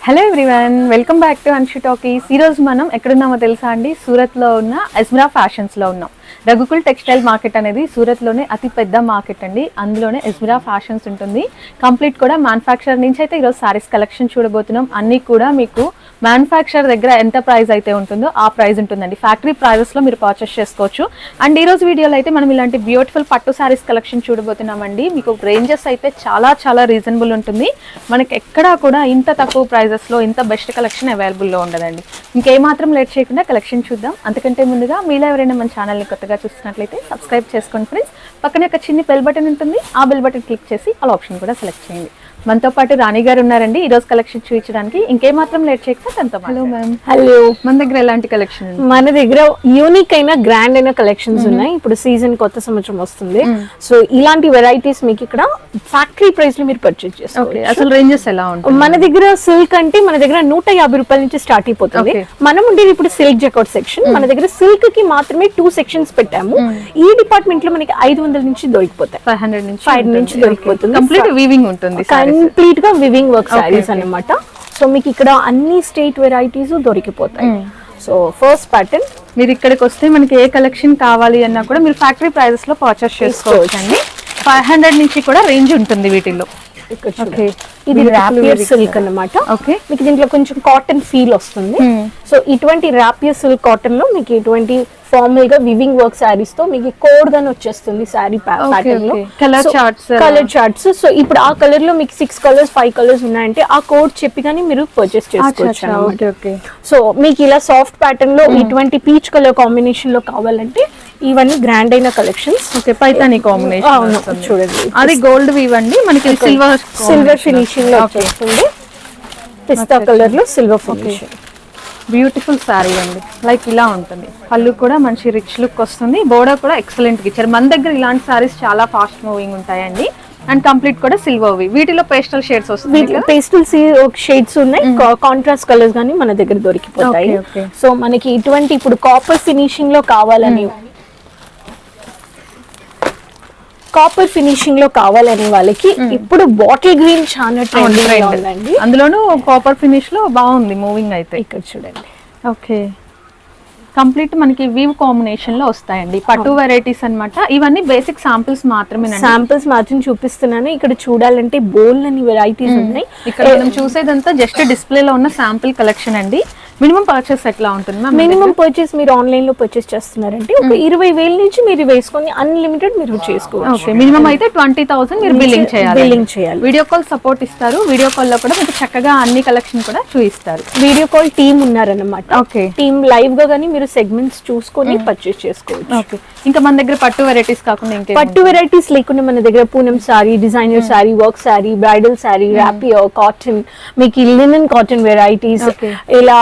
Hello everyone welcome back to Anshu Talkies ఈరోజు మనం ఎక్కడున్నామో తెలుసా అండి? సూరత్లో ఉన్న అజ్మరా ఫ్యాషన్స్లో ఉన్నాం. రఘుకుల్ టెక్స్టైల్ మార్కెట్ అనేది సూరత్లోనే అతి పెద్ద మార్కెట్ అండి. అందులోనే ఎస్మిరా ఫ్యాషన్స్ ఉంటుంది. కంప్లీట్ కూడా మ్యానుఫ్యాక్చర్ నుంచి అయితే ఈరోజు సారీస్ కలెక్షన్ చూడబోతున్నాం. అన్నీ కూడా మీకు మ్యానుఫ్యాక్చర్ దగ్గర ఎంత ప్రైస్ అయితే ఉంటుందో ఆ ప్రైస్ ఉంటుందండి. ఫ్యాక్టరీ ప్రైజెస్లో మీరు పర్చేస్ చేసుకోవచ్చు. అండ్ ఈరోజు వీడియోలో అయితే మనం ఇలాంటి బ్యూటిఫుల్ పట్టు సారీస్ కలెక్షన్ చూడబోతున్నామండి. మీకు రేంజెస్ అయితే చాలా చాలా రీజనబుల్ ఉంటుంది. మనకి ఎక్కడా కూడా ఇంత తక్కువ ప్రైజెస్లో ఇంత బెస్ట్ కలెక్షన్ అవైలబుల్లో ఉండదండి. ఇంకేమాత్రం లేట్ చేయకుండా కలెక్షన్ చూద్దాం. అంతకంటే ముందుగా మీలో ఎవరైనా మన ఛానల్ని కొత్తగా చూస్తున్నట్లయితే సబ్స్క్రైబ్ చేసుకోండి ఫ్రెండ్స్. పక్కనే ఒక చిన్న బెల్ బటన్ ఉంటుంది. ఆ బెల్ బటన్ క్లిక్ చేసి అలా ఆప్షన్ కూడా సెలెక్ట్ చేయండి. మనతో పాటు రాణి గారు ఉన్నారండి. ఈ రోజు కలెక్షన్ చూపించడానికి. ఇంకేమాత్రం లేట్ చేయకుండా తనతో హలో మ్యామ్ హలో మన దగ్గర ఎలాంటి కలెక్షన్ మన దగ్గర యూనిక్ అయిన గ్రాండ్ అయిన కలెక్షన్స్ ఉన్నాయి. ఇప్పుడు సీజన్ కొత్త సంవత్సరం వస్తుంది. సో ఇలాంటి వెరైటీస్ మీకు ఇక్కడ ఫ్యాక్టరీ ప్రైస్లో మీరు పర్చేజ్ చేసుకోవచ్చు. అసలు రేంజెస్ ఎలా ఉంటాయి మన దగ్గర సిల్క్ అంటే మన దగ్గర నూట యాభై రూపాయల నుంచి స్టార్ట్ అయిపోతుంది. మనం ఉండేది ఇప్పుడు సిల్క్ జకౌట్ సెక్షన్ మన దగ్గర సిల్క్కి మాత్రమే టూ సెక్షన్స్ పెట్టాము. ఈ డిపార్ట్మెంట్లో మనకి ఐదు వందల నుంచి దొరికిపోతాయి. ఫైవ్ హండ్రెడ్ నుంచి Five నుంచి దొరికిపోతుంది. కంప్లీట్ వీవింగ్ ఉంటుంది కంప్లీట్గా వివింగ్ వర్క్ సారీస్. అన్నమాట. సో మీకు ఇక్కడ అన్ని state varieties దొరికిపోతాయి. So first pattern. మీరు ఇక్కడికి వస్తే మనకి ఏ కలెక్షన్ కావాలి అన్నా కూడా మీరు ఫ్యాక్టరీ ప్రైజెస్లో పర్చేస్ చేసుకోవచ్చు అండి. ఫైవ్ హండ్రెడ్ నుంచి కూడా రేంజ్ ఉంటుంది వీటిల్లో. చూడండి. ఇది ర్యాపియర్. సిల్క్ అన్నమాట. ఓకే మీకు దీంట్లో కొంచెం కాటన్ ఫీల్ వస్తుంది. Hmm. సో ఇటువంటి ర్యాపియర్ సిల్క్ కాటన్లో మీకు ఇటువంటి ఫార్మల్గా వివింగ్ వర్క్ సారీస్తో మీకు కోడ్ గాని వచ్చేస్తుంది సారీ Okay, ప్యాటర్న్లో. charts, uh, colour charts so ఇప్పుడు ఆ కలర్లో మీకు సిక్స్ కలర్స్ ఫైవ్ కలర్స్ ఉన్నాయంటే ఆ కోడ్ చెప్పి కానీ మీరు పర్చేస్ చేసుకోవచ్చు అన్నమాట. ఓకే ఓకే సో మీకు ఇలా సాఫ్ట్ ప్యాటర్న్లో ఇటువంటి పీచ్ కలర్ కాంబినేషన్లో కావాలంటే ఇవన్నీ గ్రాండ్ అయిన కలెక్షన్స్ ఓకే పైతాని అవును కాంబినేషన్ చూడండి. అది గోల్డ్ వీవ్ అండి. మనకి సిల్వర్ సిల్వర్ ఫినిషింగ్లో వచ్చేస్తుంది. పిస్తా కలర్లో సిల్వర్ ఫినిషింగ్. బ్యూటిఫుల్ శారీ అండి. లైక్ ఇలా ఉంటుంది. పళ్ళు కూడా మంచి రిచ్ లుక్ వస్తుంది. బోర్డర్ కూడా ఎక్సలెంట్ ఇచ్చారు. మన దగ్గర ఇలాంటి సారీస్ చాలా ఫాస్ట్ మూవింగ్ ఉంటాయండి. అండ్ కంప్లీట్ కూడా సిల్వర్ వి వీటిలో పేస్టల్ షేడ్స్ వస్తుంది వీటిలో పేస్టల్ షేడ్స్ ఉన్నాయి. కాంట్రాస్ట్ కలర్స్ కానీ మన దగ్గర దొరికిపోతాయి. సో మనకి ఇటువంటి ఇప్పుడు కాపర్ ఫినిషింగ్లో కావాలని కాపర్ ఫినిషింగ్లో కావాలని వాళ్ళకి ఇప్పుడు బాటిల్ గ్రీన్ చాలా ట్రెండింగ్ అందులోనూ కాపర్ ఫినిష్లో బాగుంది మూవింగ్ అయితే. ఇక్కడ చూడండి. ఓకే కంప్లీట్ మనకి వీవ్ కాంబినేషన్లో వస్తాయండి. పట్టు వెరైటీస్ అన్నమాట. ఇవన్నీ బేసిక్ సాంపిల్స్ మాత్రమే శాంపిల్స్ మాత్రం చూపిస్తున్నాను. ఇక్కడ చూడాలంటే బోల్ అని వెరైటీస్ ఉన్నాయి. ఇక్కడ మనం చూసేదంతా జస్ట్ డిస్ప్లే లో ఉన్న శాంపిల్ కలెక్షన్ అండి. మినిమం పర్చేస్ ఎట్లా ఉంటుంది మ్యామ్ మినిమం పర్చేస్ మీరు ఆన్లైన్లో పర్చేస్ చేస్తున్నారంటే ఒక ఇరవై వేల నుంచి మీరు వేసుకొని అన్లిమిటెడ్ మీరు చేసుకోవచ్చు. ఓకే మినిమం అయితే ట్వంటీ థౌసండ్ మీరు బిల్లింగ్ చేయాలి. బిల్లింగ్ చేయాలి. వీడియో కాల్ సపోర్ట్ ఇస్తారు. వీడియో కాల్లో కూడా మీకు చక్కగా అన్ని కలెక్షన్ కూడా చూపిస్తారు. వీడియో కాల్ టీమ్ ఉన్నారన్నమాట. ఓకే టీమ్ లైవ్గా కానీ మీరు సెగ్మెంట్స్ చూసుకొని పర్చేస్ చేసుకోవచ్చు. ఓకే. ఇంకా మన దగ్గర పట్టు వెరైటీస్ కాకుండా ఇంకే పట్టు వెరైటీస్ లేకుండా మన దగ్గర Poonam sari designer sari work sari bridal sari rapier cotton మీకు లినన్ కాటన్ వెరైటీస్. ఇలా.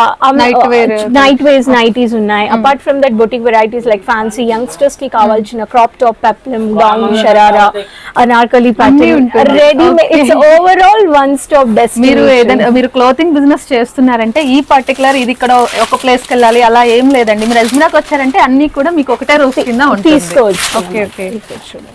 నైట్ వేర్స్ నైటీస్ ఉన్నాయి. Apart from that boutique varieties like fancy యంగ్స్టర్స్కి కావాల్సిన crop top peplum gown sharara anarkali pattern. Readymade it's overall one stop best మీరు ఏదైనా మీరు clothing business చేస్తున్నారంటే ఈ particular ఇది ఇక్కడ ఒక ప్లేస్కి వెళ్ళాలి అలా ఏం లేదండి. మీరు ఎజ్మిరాకి వచ్చారంటే అన్ని కూడా మీకు ఒకటే రోజు కింద తీసుకోవచ్చు. Okay okay.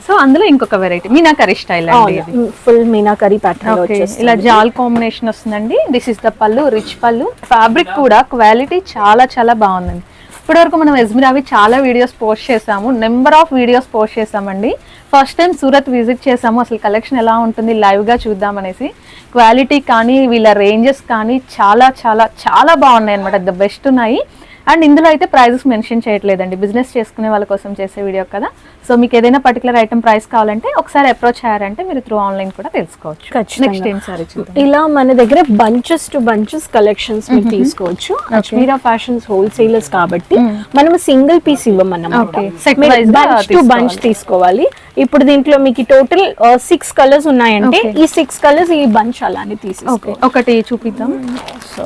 సో అందులో ఇంకొక వెరైటీ మీనాకరీ స్టైల్ అండి ఇది. ఫుల్ మీనాకరీ ప్యాటర్న్ ఇలా జాల్ కాంబినేషన్ వస్తుందండి. దిస్ ఇస్ ద పళ్ళు రిచ్ పళ్ళు. ఫ్యాబ్రిక్ కూడా క్వాలిటీ చాలా చాలా బాగుందండి. ఇప్పటివరకు మనం ఎజ్మిరావి చాలా వీడియోస్ పోస్ట్ చేసాము. నెంబర్ ఆఫ్ వీడియోస్ పోస్ట్ చేసామండి. ఫస్ట్ టైం సూరత్ విజిట్ చేసాము. అసలు కలెక్షన్ ఎలా ఉంటుంది live గా చూద్దామనేసి. క్వాలిటీ కానీ వీళ్ళ రేంజెస్ కానీ చాలా చాలా చాలా బాగున్నాయి అనమాట ద బెస్ట్ ఉన్నాయి. అండ్ ఇందులో అయితే ప్రైజెస్ మెన్షన్ చేయట్లేదండి. బిజినెస్ చేసుకునే వాళ్ళ కోసం చేసే వీడియో కదా. సో మీకు ఏదైనా పర్టికులర్ ఐటమ్ ప్రైస్ కావాలంటే ఒకసారి అప్రోచ్ అయ్యారంటే మీరు త్రూ ఆన్లైన్ కూడా తెలుసుకోవచ్చు. నెక్స్ట్ ఏం సారీ ఇలా మన దగ్గర బంచెస్ టు బంచెస్ కలెక్షన్స్ మీరు తీసుకోవచ్చు. అజ్మీరా ఫ్యాషన్స్ హోల్సేలర్స్ కాబట్టి మనం సింగిల్ పీస్ ఇవ్వమన్నమాట. బంచ్ టు బంచ్ తీసుకోవాలి. ఇప్పుడు దీంట్లో మీకు టోటల్ సిక్స్ కలర్స్ ఉన్నాయంటే. ఈ సిక్స్ కలర్స్ ఈ బంచ్ అలానే తీసుకో ఒకటి చూపిద్దాం. సో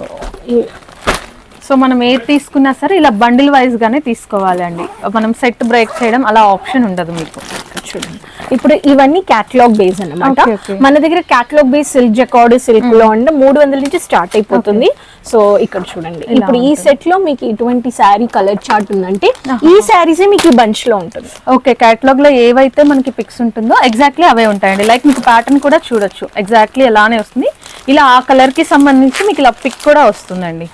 సో మనం ఏది తీసుకున్నా సరే ఇలా బండిల్ వైజ్ గానే తీసుకోవాలండి. మనం సెట్ బ్రేక్ చేయడం అలా ఆప్షన్ ఉండదు మీకు. చూడండి. ఇప్పుడు ఇవన్నీ క్యాటలాగ్ బేస్ okay. మన దగ్గర క్యాటలాగ్ బేస్ సిల్క్ జకార్డ్ సిల్క్లో అంటే మూడు వందల నుంచి స్టార్ట్ అయిపోతుంది. సో ఇక్కడ చూడండి. ఇప్పుడు ఈ సెట్లో మీకు ఇటువంటి శారీ కలర్ చార్ట్ ఉందంటే ఈ శారీస్ మీకు ఈ బంచ్లో ఉంటుంది. ఓకే కేటలాగ్లో ఏవైతే మనకి పిక్స్ ఉంటుందో ఎగ్జాక్ట్లీ అవే ఉంటాయండి. లైక్ మీకు ప్యాటర్న్ కూడా చూడొచ్చు. ఎగ్జాక్ట్లీ ఎలానే వస్తుంది. ఇలా ఆ కలర్కి సంబంధించి మీకు ఇలా పిక్ కూడా వస్తుందండి.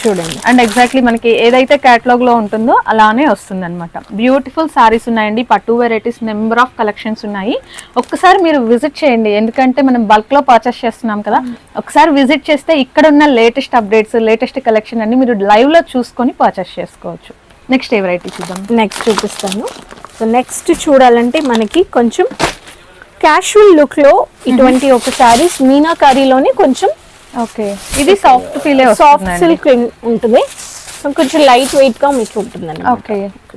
చూడండి. అండ్ ఎగ్జాక్ట్లీ మనకి ఏదైతే కేటలాగ్లో ఉంటుందో అలానే వస్తుంది అనమాట బ్యూటిఫుల్ సారీస్ ఉన్నాయండి. పట్టు వెరైటీస్ నెంబర్ ఆఫ్ కలెక్షన్స్ ఉన్నాయి. ఒక్కసారి మీరు విజిట్ చేయండి. ఎందుకంటే మనం బల్క్లో పర్చేస్ చేస్తున్నాం కదా. ఒకసారి విజిట్ చేస్తే ఇక్కడ ఉన్న లేటెస్ట్ అప్డేట్స్ లేటెస్ట్ కలెక్షన్ అన్ని మీరు లైవ్లో చూసుకొని పర్చేస్ చేసుకోవచ్చు. నెక్స్ట్ ఏ వెరైటీ చూద్దాం. నెక్స్ట్ చూపిస్తాను. సో నెక్స్ట్ చూడాలంటే మనకి కొంచెం క్యాషువల్ లుక్లో ఇటువంటి ఒక సారీస్ మీనాకారీలోనే కొంచెం ఓకే. ఇది సాఫ్ట్ ఫీల్ సాఫ్ట్ సిల్క్ ఉంటుంది. కొంచెం లైట్ వెయిట్గా మీకు ఉంటుందండి. ఓకే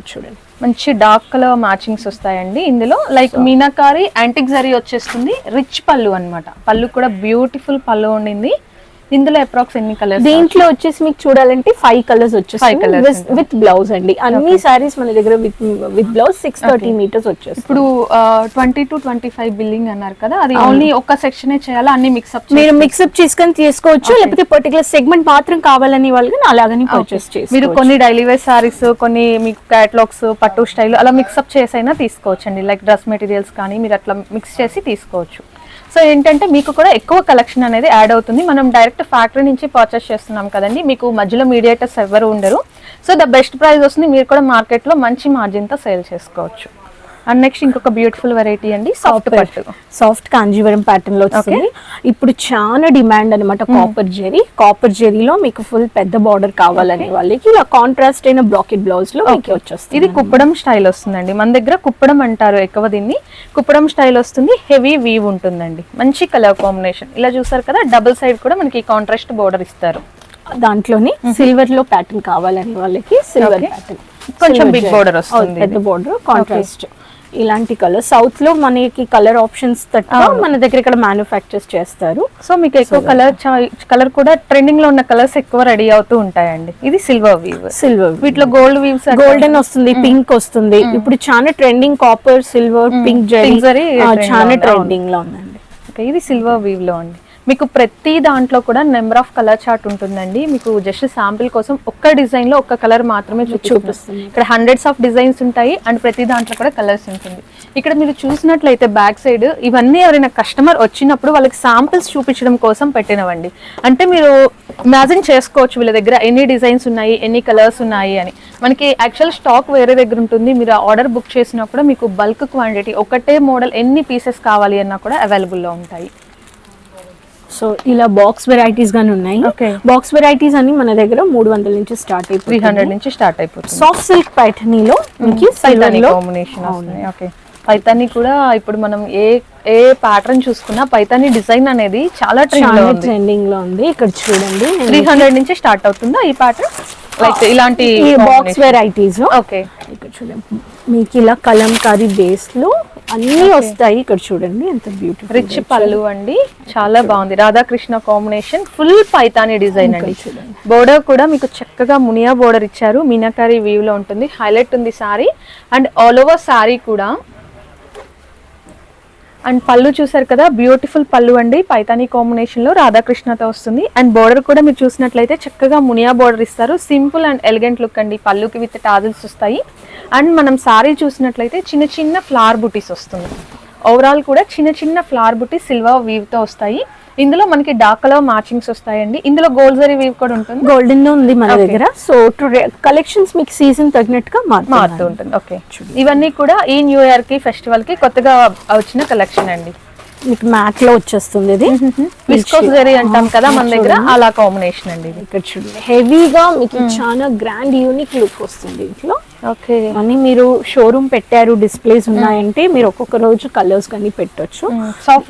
చూడండి. మంచి డార్క్ కలర్ మ్యాచింగ్స్ వస్తాయండి. ఇందులో లైక్ మీనాకారి యాంటిక్ జరీ వచ్చేస్తుంది. రిచ్ పళ్ళు అన్నమాట. పళ్ళు కూడా బ్యూటిఫుల్ పళ్ళు ఉండింది. ఇందులో అప్రాక్స్ ఎన్ని కలర్స్ దీంట్లో వచ్చేసి మీకు చూడాలంటే ఫైవ్ కలర్స్ వచ్చేసి విత్ బ్లౌజ్ అండి. అన్ని సారీస్ మన దగ్గర with with blouse six thirty metres వచ్చేసి ఇప్పుడు twenty two twenty five billing అన్నారు కదా అది ఓన్లీ ఒక్క సెక్షన్ చేయాలా? అన్ని మిక్స్అప్ మీరు మిక్సప్ చేసుకొని తీసుకోవచ్చు లేకపోతే పర్టికులర్ సెగ్మెంట్ మాత్రం కావాలని వాళ్ళు అలాగని పర్చేస్ చేసి మీరు కొన్ని డైలీ వేర్ సారీస్ కొన్ని మీకు క్యాటలాగ్స్ పట్టు స్టైల్ అలా మిక్స్అప్ చేసైనా తీసుకోవచ్చండి. లైక్ డ్రెస్ మెటీరియల్స్ కానీ మీరు అట్లా మిక్స్ చేసి తీసుకోవచ్చు. సో ఏంటంటే మీకు కూడా ఎక్కువ కలెక్షన్ అనేది యాడ్ అవుతుంది. మనం డైరెక్ట్ ఫ్యాక్టరీ నుంచి పర్చేస్ చేస్తున్నాం కదండి. మీకు మధ్యలో మీడియేటర్స్ ఎవరు ఉండరు. సో ద బెస్ట్ ప్రైస్ వస్తుంది. మీరు కూడా మార్కెట్లో మంచి మార్జిన్తో సేల్ చేసుకోవచ్చు. అండ్ నెక్స్ట్ ఇంకొక బ్యూటిఫుల్ వెరైటీ అండి సాఫ్ట్ పట్టు. సాఫ్ట్ కాంజీవరం ప్యాటర్న్లో వస్తుంది. ఇప్పుడు చాలా డిమాండ్ అనమాట కాపర్ జెరీ కాపర్ జెరీలో మీకు ఫుల్ పెద్ద బార్డర్ కావాలనే వాళ్ళకి ఇలా కాంట్రాస్ట్ అయిన బ్రాకెట్ బ్లౌజ్లో మీకు వచ్చేస్తుంది ఇది కుప్పడం స్టైల్ వస్తుందండి. మన దగ్గర కుప్పడం అంటారు ఎక్కువ దీన్ని. కుప్పడం స్టైల్ వస్తుంది హెవీ వీవ్ ఉంటుందండి. మంచి కలర్ కాంబినేషన్ ఇలా చూసారు కదా డబుల్ సైడ్ కూడా మనకి కాంట్రాస్ట్ బోర్డర్ ఇస్తారు. దాంట్లోనే సిల్వర్లో ప్యాటర్న్ కావాలనే వాళ్ళకి సిల్వర్. ప్యాటర్న్ కొంచెం big border వస్తుంది పెద్ద బోర్డర్ కాంట్రాస్ట్ ఇలాంటి కలర్ సౌత్లో మనకి కలర్ ఆప్షన్స్ తట్టుగా మన దగ్గర ఇక్కడ మ్యానుఫ్యాక్చర్స్ చేస్తారు. సో మీకు ఎక్కువ కలర్ కలర్ కూడా ట్రెండింగ్లో ఉన్న కలర్స్ ఎక్కువ రెడీ అవుతూ ఉంటాయండి. ఇది సిల్వర్ వీవ్ సిల్వర్ వీటిలో గోల్డ్ వీవ్స్ గోల్డెన్ వస్తుంది పింక్ వస్తుంది. ఇప్పుడు చాలా trending copper silver pink zari చాలా. ట్రెండింగ్లో ఉందండి. ఇది సిల్వర్ వీవ్లో అండి మీకు ప్రతి దాంట్లో కూడా నెంబర్ ఆఫ్ కలర్ చార్ట్ ఉంటుందండి. మీకు జస్ట్ శాంపిల్ కోసం ఒక్క డిజైన్లో ఒక్క కలర్ మాత్రమే చూపిస్తుంది చూపిస్తుంది. ఇక్కడ హండ్రెడ్స్ ఆఫ్ డిజైన్స్ ఉంటాయి అండ్ ప్రతి దాంట్లో కూడా కలర్స్ ఉంటుంది. ఇక్కడ మీరు చూసినట్లయితే బ్యాక్ సైడ్ ఇవన్నీ ఎవరైనా కస్టమర్ వచ్చినప్పుడు వాళ్ళకి శాంపిల్స్ చూపించడం కోసం పెట్టినవండి. అంటే మీరు ఇమాజిన్ చేసుకోవచ్చు వీళ్ళ దగ్గర ఎన్ని డిజైన్స్ ఉన్నాయి ఎన్ని కలర్స్ ఉన్నాయి అని. మనకి యాక్చువల్ స్టాక్ వేరే దగ్గర ఉంటుంది. మీరు ఆర్డర్ బుక్ చేసినా కూడా మీకు బల్క్ క్వాంటిటీ ఒకటే మోడల్ ఎన్ని పీసెస్ కావాలి అన్నా కూడా అవైలబుల్లో ఉంటాయి. సో ఇలా బాక్స్ వెరైటీస్ గానీ ఉన్నాయి. బాక్స్ వెరైటీస్ అన్ని మన దగ్గర మూడు వందల నుంచి స్టార్ట్ త్రీ అయిపోయి హండ్రెడ్ నుంచి స్టార్ట్ అయిపోతుంది. సాఫ్ట్ సిల్క్ ప్యాటర్నీలో మీకు సిల్వర్ పైతాని లో కాంబినేషన్ ఓకే పైతాని కూడా ఇప్పుడు మనం ఏ ఏ ప్యాటర్న్ చూసుకున్నా పైతాని డిజైన్ అనేది చాలా ట్రెండింగ్లో ఉంది. ఇక్కడ చూడండి. త్రీ హండ్రెడ్ నుంచి స్టార్ట్ అవుతుందా ఈ ప్యాటర్న్ లైక్ ఇలాంటి బాక్స్ వెరైటీస్ ఓకే ఇక్కడ చూడండి. మీకు ఇలా కలంకారీ బేస్లో అన్ని వస్తాయి ఇక్కడ చూడండి ఎంత బ్యూటిఫుల్ రిచ్ పళ్ళు అండి చాలా బాగుంది. Radhakrishna combination full Paithani design అండి. చూడండి. బోర్డర్ కూడా మీకు చక్కగా మునియా బోర్డర్ ఇచ్చారు. మీనాకారి వీవ్లో ఉంటుంది. హైలైట్ ఉంది sari. And all over sari కూడా అండ్ పళ్ళు చూసారు కదా బ్యూటిఫుల్ పళ్ళు అండి. పైతానీ కాంబినేషన్లో రాధాకృష్ణతో వస్తుంది. అండ్ బోర్డర్ కూడా మీరు చూసినట్లయితే చక్కగా మునియా బోర్డర్ ఇస్తారు. సింపుల్ అండ్ ఎలిగెంట్ లుక్ అండి. పళ్ళుకి విత్ టాజిల్స్ వస్తాయి. అండ్ మనం సారీ చూసినట్లయితే చిన్న చిన్న ఫ్లవర్ బుటీస్ వస్తుంది ఓవరాల్ కూడా చిన్న చిన్న ఫ్లవర్ బుటీ సిల్వర్ వీవ్తో వస్తాయి. ఇందులో మనకి డార్క్ కలర్ మ్యాచింగ్స్ వస్తాయండి. ఇందులో గోల్డ్ జరీ వీవ్ కూడా ఉంటుంది. గోల్డెన్ ఉంది మన దగ్గర. సో కలెక్షన్స్ మీకు సీజన్ తగినట్టుగా మారుతూ ఉంటుంది. ఓకే ఇవన్నీ కూడా ఈ న్యూ ఇయర్కి ఫెస్టివల్కి కొత్తగా వచ్చిన కలెక్షన్ అండి. మీకు మ్యాట్లో వచ్చేస్తుంది ఇది. విస్కోస్ జరీ అంటాం కదా మన దగ్గర. అలా కాంబినేషన్ అండి ఇక్కడ చూడండి హెవీగా మీకు చాలా గ్రాండ్ యూనిక్ లుక్ వస్తుంది ఇంట్లో. ఓకే. అని మీరు షోరూమ్ పెట్టారు డిస్ప్లేస్ ఉన్నాయంటే మీరు ఒక్కొక్క రోజు కలర్స్ కానీ పెట్టొచ్చు.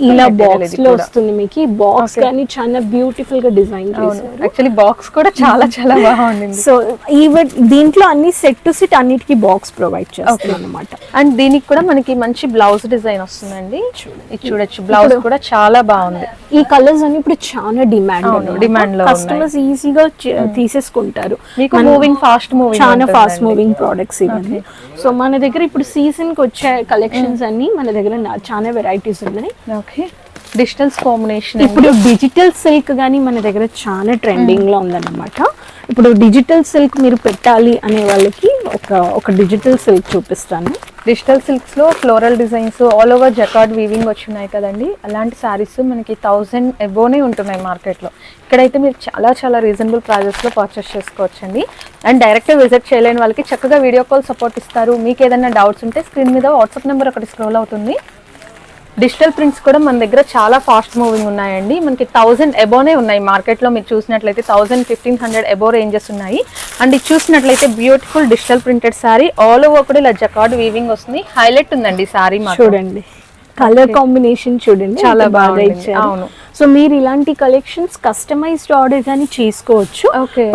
ఇలా బాక్స్లో వస్తుంది మీకు. బాక్స్ కానీ చాలా బ్యూటిఫుల్గా డిజైన్ యాక్చువల్లీ బాక్స్ కూడా చాలా చాలా బాగుంది సో ఈవెన్ దీంట్లో అన్ని సెట్ టు సెట్ అన్నిటికీ బాక్స్ ప్రొవైడ్ చేస్తాం అనమాట అండ్ దీనికి కూడా మనకి మంచి బ్లౌజ్ డిజైన్ వస్తుందండి. ఇది చూడొచ్చు. బ్లౌజ్ కూడా చాలా బాగుంది. ఈ కలర్స్ అన్ని ఇప్పుడు చాలా డిమాండ్ demand లో కస్టమర్స్ ఈజీగా తీసేసుకుంటారు. మీకు మూవింగ్ ఫాస్ట్ మూవింగ్ చాలా ఫాస్ట్ మూవింగ్ ప్రోడక్ట్స్ ఇవన్నీ సో మన దగ్గర ఇప్పుడు సీజన్కి వచ్చే కలెక్షన్స్ అన్ని మన దగ్గర చాలా వెరైటీస్ ఉన్నాయి. ఓకే డిజిటల్స్ కాంబినేషన్ ఇప్పుడు డిజిటల్ సిల్క్ కానీ మన దగ్గర చాలా ట్రెండింగ్లో ఉందన్నమాట. ఇప్పుడు డిజిటల్ సిల్క్ మీరు పెట్టాలి అనే వాళ్ళకి ఒక ఒక డిజిటల్ సిల్క్ చూపిస్తాను. Digital సిల్క్స్లో floral designs all over jacquard weaving వచ్చినాయి కదండి. అలాంటి శారీస్ మనకి థౌజండ్ ఎబోనే ఉంటున్నాయి మార్కెట్లో. ఇక్కడైతే మీరు చాలా చాలా రీజనబుల్ ప్రైజెస్లో పర్చేస్ చేసుకోవచ్చండి. అండ్ డైరెక్ట్గా విజిట్ చేయలేని వాళ్ళకి చక్కగా వీడియో కాల్ సపోర్ట్ ఇస్తారు. మీకు ఏదైనా డౌట్స్ ఉంటే స్క్రీన్ మీద వాట్సాప్ నెంబర్ ఒకటి స్క్రోల్ అవుతుంది. డిజిటల్ ప్రింట్స్ కూడా మన దగ్గర చాలా ఫాస్ట్ మూవింగ్ ఉన్నాయండి. మనకి థౌజండ్ ఎబోనే ఉన్నాయి మార్కెట్లో. మీరు చూసినట్లయితే thousand fifteen hundred above ranges ఉన్నాయి. అండ్ ఇది చూసినట్లయితే beautiful digital printed sari. All over కూడా ఇలా జకార్డ్ వీవింగ్ వస్తుంది. హైలైట్ ఉందండి సారీ చూడండి. కలర్ కాంబినేషన్ చూడండి. చాలా బాగా. ఇచ్చారు. అవును. సో మీరు ఇలాంటి కలెక్షన్స్ కస్టమైజ్డ్ ఆర్డర్ కానీ చేసుకోవచ్చు.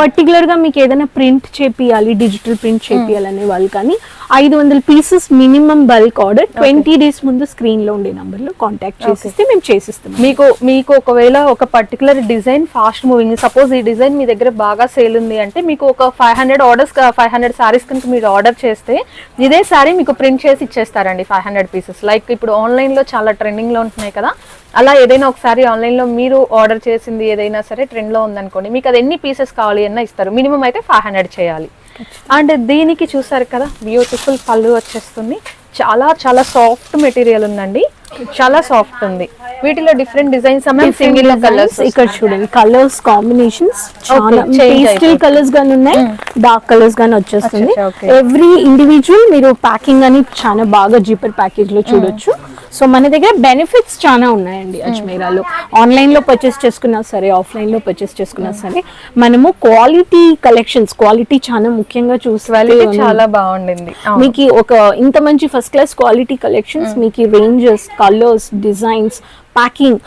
పర్టికులర్గా మీకు ఏదైనా ప్రింట్ చేపియాలి డిజిటల్ ప్రింట్ చేపియాలి అనే వాళ్ళు కానీ ఐదు వందల pieces minimum bulk order twenty days ముందు స్క్రీన్లో ఉండే నంబర్లో కాంటాక్ట్ చేసిస్తే మేము చేసిస్తాం. మీకు మీకు ఒకవేళ ఒక particular design fast moving suppose ఈ డిజైన్ మీ దగ్గర బాగా సేల్ ఉంది అంటే మీకు ఒక five hundred orders five hundred saris కనుక మీరు ఆర్డర్ చేస్తే ఇదే సారీ మీకు ప్రింట్ చేసి ఇచ్చేస్తారండి ఫైవ్ హండ్రెడ్ పీసెస్ లైక్ ఇప్పుడు ఆన్లైన్లో చాలా ట్రెండింగ్లో ఉంటున్నాయి కదా అలా ఏదైనా ఒకసారి ఆన్లైన్లో మీరు ఆర్డర్ చేసింది ఏదైనా సరే ట్రెండ్లో ఉందనుకోండి మీకు అది ఎన్ని పీసెస్ కావాలి అన్న ఇస్తారు. మినిమం అయితే ఫైవ్ హండ్రెడ్ చేయాలి. అండ్ దీనికి చూసారు కదా బ్యూటిఫుల్ పళ్ళు వచ్చేస్తుంది. చాలా చాలా సాఫ్ట్ మెటీరియల్ ఉందండి. చాలా సాఫ్ట్ ఉంది. వీటిలో డిఫరెంట్ డిజైన్స్ సింగిల్ కలర్స్ ఇక్కడ చూడండి కలర్స్ కాంబినేషన్స్ చాలా పేస్టల్. కలర్స్ గానీ ఉన్నాయి డార్క్ కలర్స్ గానీ వచ్చేస్తుంది. ఎవ్రీ ఇండివిజువల్ మీరు ప్యాకింగ్ అని చాలా బాగా జీపర్ ప్యాకేజ్లో చూడొచ్చు. సో మన దగ్గర బెనిఫిట్స్ చాలా ఉన్నాయండి అజ్మీరాలో. ఆన్లైన్లో పర్చేస్ చేసుకున్నా సరే ఆఫ్లైన్లో పర్చేస్ చేసుకున్నా సరే మనము క్వాలిటీ కలెక్షన్స్ క్వాలిటీ చాలా ముఖ్యంగా క్వాలిటీ చూసి చాలా బాగుండింది. మీకు ఒక ఇంత మంచి ఫస్ట్ క్లాస్ క్వాలిటీ కలెక్షన్స్ మీకు రేంజెస్ కలర్స్ డిజైన్స్ ప్యాకింగ్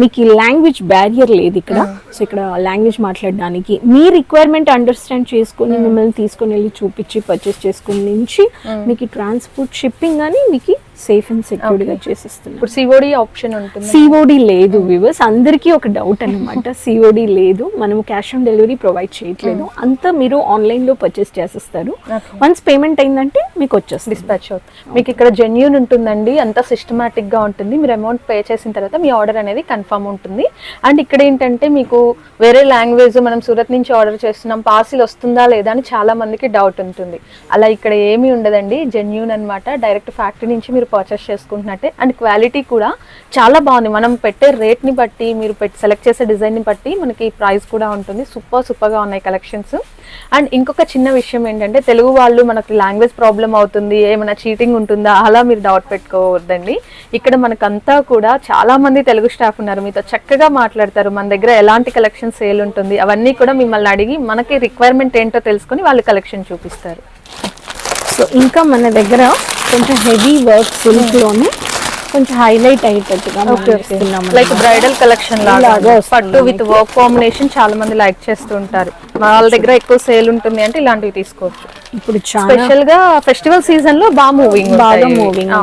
మీకు లాంగ్వేజ్ బ్యారియర్ లేదు ఇక్కడ. సో ఇక్కడ లాంగ్వేజ్ మాట్లాడడానికి మీ రిక్వైర్మెంట్ అండర్స్టాండ్ చేసుకొని మిమ్మల్ని తీసుకొని వెళ్ళి చూపించి పర్చేస్ చేసుకుని నుంచి మీకు ట్రాన్స్పోర్ట్ షిప్పింగ్ అని మీకు సేఫ్ అండ్ సెక్యూర్డ్గా చేసిస్తున్నాం. ఇప్పుడు సిఓడి ఆప్షన్ ఉంటుంది. సిఓడి లేదు వివర్స్ అందరికీ ఒక డౌట్ అనమాట సిఓడి లేదు. మనము క్యాష్ ఆన్ డెలివరీ ప్రొవైడ్ చేయట్లేదు. అంతా మీరు ఆన్లైన్లో పర్చేస్ చేసేస్తారు. వన్స్ పేమెంట్ అయిందంటే మీకు వచ్చేస్తుంది. డిస్పాచ్ అవుతుంది. మీకు ఇక్కడ జెన్యూన్ ఉంటుందండి. అంత సిస్టమేటిక్గా ఉంటుంది. మీరు అమౌంట్ పే చేసిన తర్వాత మీ ఆర్డర్ అనేది కన్ఫర్మ్ ఉంటుంది. అండ్ ఇక్కడ ఏంటంటే మీకు వేరే లాంగ్వేజ్ మనం సూరత్ నుంచి ఆర్డర్ చేస్తున్నాం. పార్సిల్ వస్తుందా లేదా అని చాలా మందికి డౌట్ ఉంటుంది. అలా ఇక్కడ ఏమీ ఉండదండి. జెన్యూన్ అన్నమాట. డైరెక్ట్ ఫ్యాక్టరీ నుంచి మీరు పర్చేస్ చేసుకుంటున్నట్టే. అండ్ క్వాలిటీ కూడా చాలా బాగుంది. మనం పెట్టే రేట్ని బట్టి మీరు పెట్టి సెలెక్ట్ చేసే డిజైన్ని బట్టి మనకి ప్రైస్ కూడా ఉంటుంది. సూపర్ సూపర్గా ఉన్నాయి కలెక్షన్స్ అండ్ ఇంకొక చిన్న విషయం ఏంటంటే తెలుగు వాళ్ళు మనకి లాంగ్వేజ్ ప్రాబ్లం అవుతుంది ఏమైనా చీటింగ్ ఉంటుందా అలా మీరు డౌట్ పెట్టుకోవద్దండి. ఇక్కడ మనకంతా కూడా చాలామంది తెలుగు స్టాఫ్ ఉన్నారు. మీతో చక్కగా మాట్లాడతారు. మన దగ్గర ఎలాంటి కలెక్షన్ సేల్ ఉంటుంది అవన్నీ కూడా మిమ్మల్ని అడిగి మనకి రిక్వైర్మెంట్ ఏంటో తెలుసుకొని వాళ్ళు కలెక్షన్ చూపిస్తారు. సో ఇంకా మన దగ్గర కొంచెం హెవీ వర్క్ సిల్క్లోనే కొంచెం హైలైట్ అయ్యేటట్టుగా లైక్. బ్రైడల్ కలెక్షన్ లాగా పట్టు విత్ వర్క్ కాంబినేషన్ చాలా మంది లైక్ చేస్తూ ఉంటారు వాళ్ళ దగ్గర ఎక్కువ సేల్ ఉంటుంది అంటే ఇలాంటివి తీసుకోవచ్చు. ఇప్పుడు స్పెషల్గా ఫెస్టివల్ సీజన్లో బాగా మూవింగ్ బాగా మూవింగ్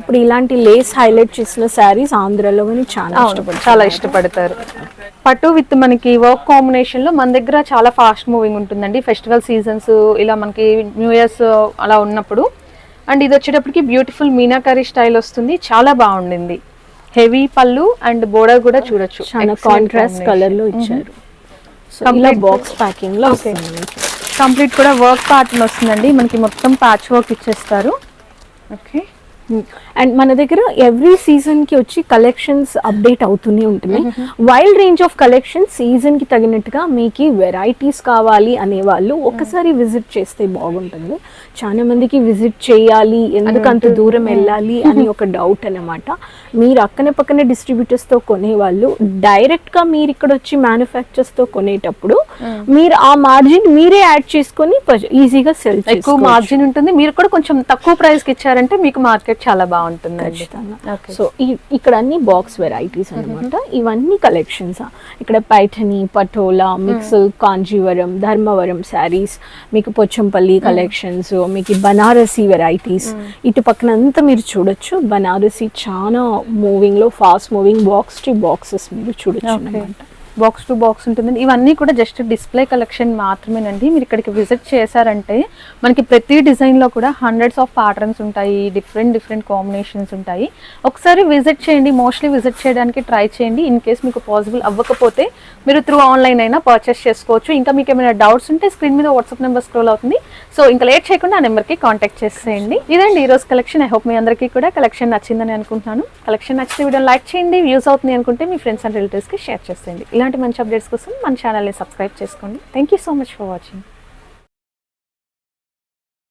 ఇప్పుడు ఇలాంటి లేస్ హైలైట్ చేసిన శారీస్ ఆంధ్రాలో కానీ చాలా ఇష్టపడతారు. చాలా ఇష్టపడతారు. పట్టు విత్ మనకి వర్క్ కాంబినేషన్లో మన దగ్గర చాలా ఫాస్ట్ మూవింగ్ ఉంటుందండి. ఫెస్టివల్ సీజన్స్ ఇలా మనకి న్యూ ఇయర్స్ అలా ఉన్నప్పుడు. అండ్ ఇది వచ్చేటప్పటికి బ్యూటిఫుల్ మీనాకరీ స్టైల్ వస్తుంది. చాలా బాగుండింది. హెవీ పళ్ళు అండ్ బోర్డర్ కూడా చూడొచ్చు. చాలా కాంట్రాస్ట్ కలర్లో ఇచ్చారు. బాక్స్ ప్యాకింగ్లో. కంప్లీట్ కూడా వర్క్ ప్యాటర్న్ వస్తుందండి. మనకి మొత్తం ప్యాచ్ వర్క్ ఇచ్చేస్తారు. ఓకే అండ్ మన దగ్గర ఎవ్రీ సీజన్కి వచ్చి కలెక్షన్స్ అప్డేట్ అవుతూనే ఉంటున్నాయి వైల్డ్ రేంజ్ ఆఫ్ కలెక్షన్ సీజన్కి తగినట్టుగా మీకు వెరైటీస్ కావాలి అనే వాళ్ళు ఒకసారి విజిట్ చేస్తే బాగుంటుంది. చాలా మందికి విజిట్ చేయాలి ఎందుకు అంత దూరం వెళ్ళాలి అని ఒక డౌట్ అన్నమాట. మీరు అక్కనే పక్కనే డిస్ట్రిబ్యూటర్స్తో కొనేవాళ్ళు డైరెక్ట్గా మీరు ఇక్కడ వచ్చి మ్యానుఫ్యాక్చర్స్తో కొనేటప్పుడు మీరు ఆ మార్జిన్ మీరే యాడ్ చేసుకొని ఈజీగా సెల్ ఎక్కువ మార్జిన్ ఉంటుంది. మీరు కూడా కొంచెం తక్కువ ప్రైస్కి ఇచ్చారంటే మీకు మార్కెట్ చాలా Okay. సో ఈ ఇక్కడ అన్ని బాక్స్ వెరైటీస్ అన్నమాట. ఇవన్నీ కలెక్షన్స్ ఇక్కడ పైఠని పటోలా మిక్సల్ కాంజీవరం ధర్మవరం శారీస్ మీకు పొచ్చంపల్లి కలెక్షన్స్ మీకు బనారసి వెరైటీస్ ఇటు పక్కన అంతా మీరు చూడొచ్చు. బనారసి చాలా మూవింగ్లో fast moving box to boxes మీరు చూడొచ్చు Okay. బాక్స్ టు బాక్స్ ఉంటుందండి. ఇవన్నీ కూడా జస్ట్ డిస్ప్లే కలెక్షన్ మాత్రమేనండి. మీరు ఇక్కడికి విజిట్ చేశారంటే మనకి ప్రతి డిజైన్లో కూడా హండ్రెడ్స్ ఆఫ్ ప్యాటర్న్స్ ఉంటాయి డిఫరెంట్ డిఫరెంట్ కాంబినేషన్స్ ఉంటాయి. ఒకసారి విజిట్ చేయండి మోస్ట్లీ విజిట్ చేయడానికి ట్రై చేయండి. ఇన్ కేస్ మీకు పాసిబుల్ అవ్వకపోతే మీరు త్రూ ఆన్లైన్ అయినా పర్చేస్ చేసుకోవచ్చు. ఇంకా మీకు ఏమైనా డౌట్స్ ఉంటే స్క్రీన్ మీద వాట్సాప్ నెంబర్ స్క్రోల్ అవుతుంది. సో ఇంకా లేట్ చేయకుండా ఆ నెంబర్కి కాంటాక్ట్ చేసేయండి. ఇదండి ఈ కలెక్షన్ ఐ హోప్ మీ అందరికీ కూడా కలెక్షన్ నచ్చిందని అనుకుంటున్నాను. కలెక్షన్ నచ్చితే వీడియో లైక్ చేయండి. వ్యూస్ అవుతుంది అనుకుంటే మీ ఫ్రెండ్స్ అండ్ రిలేటివ్స్కి షేర్ చేసేయండి. ఇలాంటి మంచి అప్డేట్స్ కోసం మన ఛానల్ని సబ్స్క్రైబ్ చేసుకోండి. Thank you so much for watching